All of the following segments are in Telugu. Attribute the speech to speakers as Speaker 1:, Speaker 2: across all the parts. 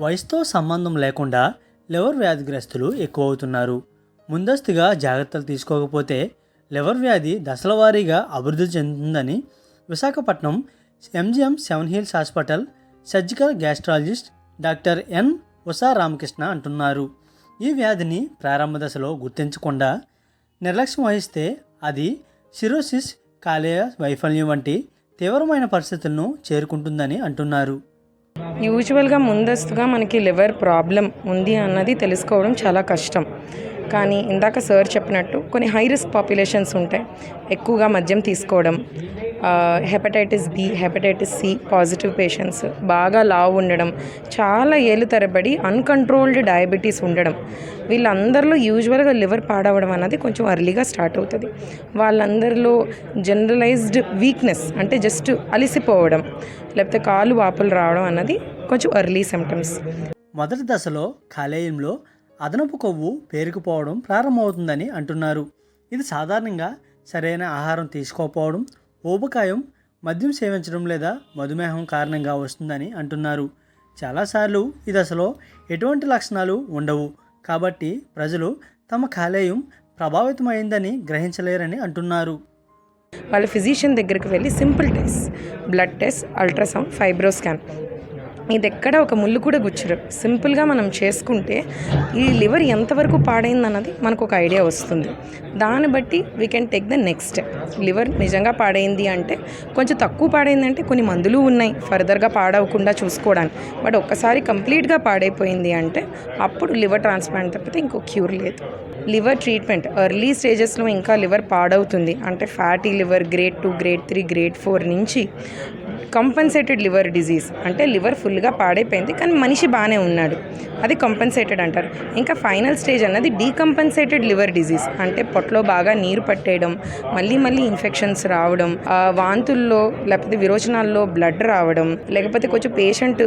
Speaker 1: వయసుతో సంబంధం లేకుండా లివర్ వ్యాధిగ్రస్తులు ఎక్కువవుతున్నారు. ముందస్తుగా జాగ్రత్తలు తీసుకోకపోతే లివర్ వ్యాధి దశల వారీగా అభివృద్ధి చెందుతుందని Visakhapatnam MGM seven hills hospital surgical gastrologist doctor N Usha Ramakrishna అంటున్నారు. ఈ వ్యాధిని ప్రారంభ దశలో గుర్తించకుండా నిర్లక్ష్యం వహిస్తే అది సిరోసిస్ కాలేయ వైఫల్యం వంటి తీవ్రమైన పరిస్థితులను చేరుకుంటుందని అంటున్నారు.
Speaker 2: యూజువల్గా ముందస్తుగా మనకి లివర్ ప్రాబ్లం ఉంది అన్నది తెలుసుకోవడం చాలా కష్టం. కానీ ఇందాక సార్ చెప్పినట్టు కొన్ని హై రిస్క్ పాపులేషన్స్ ఉంటాయి. ఎక్కువగా మద్యం తీసుకోవడం hepatitis B hepatitis C positive patients బాగా లావు ఉండడం చాలా ఏళ్ళు తరబడి అన్కంట్రోల్డ్ డయాబెటీస్ ఉండడం వీళ్ళందరిలో యూజువల్గా లివర్ పాడవడం అన్నది కొంచెం అర్లీగా స్టార్ట్ అవుతుంది. వాళ్ళందరిలో జనరలైజ్డ్ వీక్నెస్ అంటే జస్ట్ అలిసిపోవడం లేకపోతే కాలు వాపులు రావడం అన్నది కొంచెం ఎర్లీ సిమ్టమ్స్.
Speaker 1: మొదటి దశలో కాలేయంలో అదనపు కొవ్వు పేరుకుపోవడం ప్రారంభమవుతుందని అంటున్నారు. ఇది సాధారణంగా సరైన ఆహారం తీసుకోకపోవడం ఊబకాయం మద్యం సేవించడం లేదా మధుమేహం కారణంగా వస్తుందని అంటున్నారు. చాలాసార్లు ఈ దశలో ఎటువంటి లక్షణాలు ఉండవు. కాబట్టి ప్రజలు తమ కాలేయం ప్రభావితమైందని గ్రహించలేరని అంటున్నారు.
Speaker 2: వాళ్ళ ఫిజిషియన్ దగ్గరికి వెళ్ళి simple test blood test ultrasound fibroscan ఇది ఎక్కడ ఒక ముళ్ళు కూడా గుచ్చరు. సింపుల్గా మనం చేసుకుంటే ఈ లివర్ ఎంతవరకు పాడైంది అన్నది మనకు ఒక ఐడియా వస్తుంది. దాన్ని బట్టి we can take the next step liver నిజంగా పాడైంది అంటే కొంచెం తక్కువ పాడైంది అంటే కొన్ని మందులు ఉన్నాయి. ఫర్దర్గా పాడవకుండా చూసుకోవడానికి. బట్ ఒక్కసారి కంప్లీట్గా పాడైపోయింది అంటే అప్పుడు లివర్ ట్రాన్స్ప్లాంట్ తప్పితే ఇంకో క్యూర్ లేదు. Liver treatment. ఎర్లీ స్టేజెస్లో ఇంకా లివర్ పాడవుతుంది. అంటే fatty liver grade two grade three grade four నుంచి కంపెన్సేటెడ్ లివర్ డిజీజ్ అంటే లివర్ ఫుల్గా పాడైపోయింది కానీ మనిషి బాగానే ఉన్నాడు. అది కంపెన్సేటెడ్ అంటారు. ఇంకా ఫైనల్ స్టేజ్ అన్నది డీకంపెన్సేటెడ్ లివర్ డిజీజ్ అంటే పొట్టలో బాగా నీరు పట్టేయడం మళ్ళీ మళ్ళీ ఇన్ఫెక్షన్స్ రావడం వాంతుల్లో లేకపోతే విరోచనాల్లో బ్లడ్ రావడం లేకపోతే కొంచెం పేషెంట్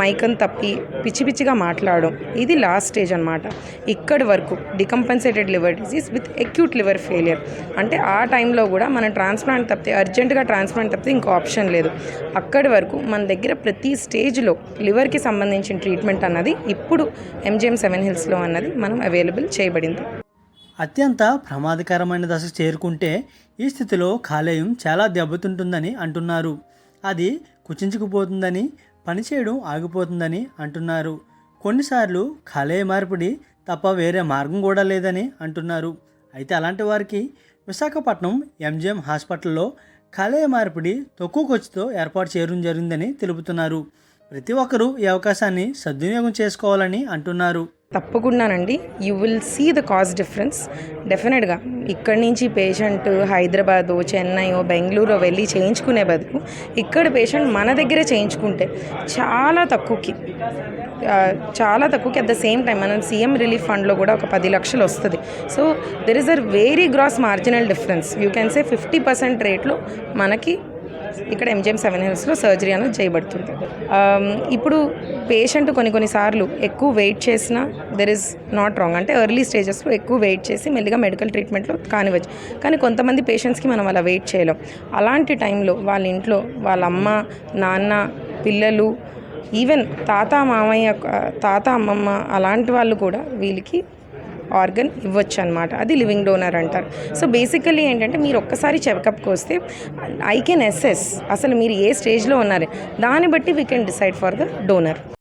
Speaker 2: మైకన్ తప్పి పిచ్చి పిచ్చిగా మాట్లాడడం ఇది లాస్ట్ స్టేజ్ అనమాట ఇక్కడి వరకు decompensated liver disease with acute liver failure అంటే ఆ టైంలో కూడా మనం ట్రాన్స్ప్లాంట్ తప్పితే అర్జెంటుగా ట్రాన్స్ప్లాంట్ తప్పితే ఇంకో ఆప్షన్ లేదు. అక్కడి వరకు మన దగ్గర ప్రతి స్టేజ్లో లివర్కి సంబంధించిన ట్రీట్మెంట్ అన్నది ఇప్పుడు ఎంజిఎం సెవెన్ హిల్స్లో అన్నది మనం అవైలబుల్ చేయబడింది.
Speaker 1: అత్యంత ప్రమాదకరమైన దశకు చేరుకుంటే ఈ స్థితిలో కాలేయం చాలా దెబ్బతింటుందని అంటున్నారు. అది కుచించుకుపోతుందని పనిచేయడం ఆగిపోతుందని అంటున్నారు. కొన్నిసార్లు కాలేయ మార్పిడి తప్ప వేరే మార్గం కూడా లేదని అంటున్నారు. అయితే అలాంటి వారికి విశాఖపట్నం ఎంజిఎం హాస్పిటల్లో కాలేయ మార్పిడి తక్కువ ఖర్చుతో ఏర్పాటు చేయడం జరిగిందని తెలుపుతున్నారు. ప్రతి ఒక్కరూ ఈ అవకాశాన్ని సద్వినియోగం చేసుకోవాలని అంటున్నారు.
Speaker 2: తప్పకుండానండి. You will see the cost difference డెఫినెట్గా ఇక్కడి నుంచి పేషెంట్ హైదరాబాదు చెన్నైయో బెంగళూరు వెళ్ళి చేయించుకునే బదులు ఇక్కడ పేషెంట్ మన దగ్గరే చేయించుకుంటే చాలా తక్కువకి చాలా తక్కువకి అట్ ద సేమ్ టైం మనం సీఎం రిలీఫ్ ఫండ్లో కూడా ఒక పది లక్షలు వస్తుంది. So there is are very gross marginal difference you can say fifty percent రేట్లో మనకి ఇక్కడ ఎంజిఎం సెవెన్ హిల్స్లో సర్జరీ అనేది చేయబడుతుంది. Um, ఇప్పుడు పేషెంట్ కొన్ని కొన్నిసార్లు ఎక్కువ వెయిట్ చేసినా దెర్ ఇస్ నాట్ రాంగ్ అంటే ఎర్లీ స్టేజెస్లో ఎక్కువ వెయిట్ చేసి మెల్లిగా మెడికల్ ట్రీట్మెంట్లో కానివచ్చు కానీ కొంతమంది పేషెంట్స్కి మనం అలా వెయిట్ చేయలేం. అలాంటి టైంలో వాళ్ళ ఇంట్లో వాళ్ళ అమ్మ నాన్న పిల్లలు ఈవెన్ తాత మామయ్య తాత అమ్మమ్మ అలాంటి వాళ్ళు కూడా వీళ్ళకి ఆర్గన్ ఇవ్వచ్చు అనమాట అది లివింగ్ డోనర్ అంటారు. సో బేసికల్లీ ఏంటంటే మీరు ఒక్కసారి చెకప్కి వస్తే ఐ కెన్ ఎస్ఎస్ అసలు మీరు ఏ స్టేజ్లో ఉన్నారు? దాన్ని బట్టి we can decide for the donor.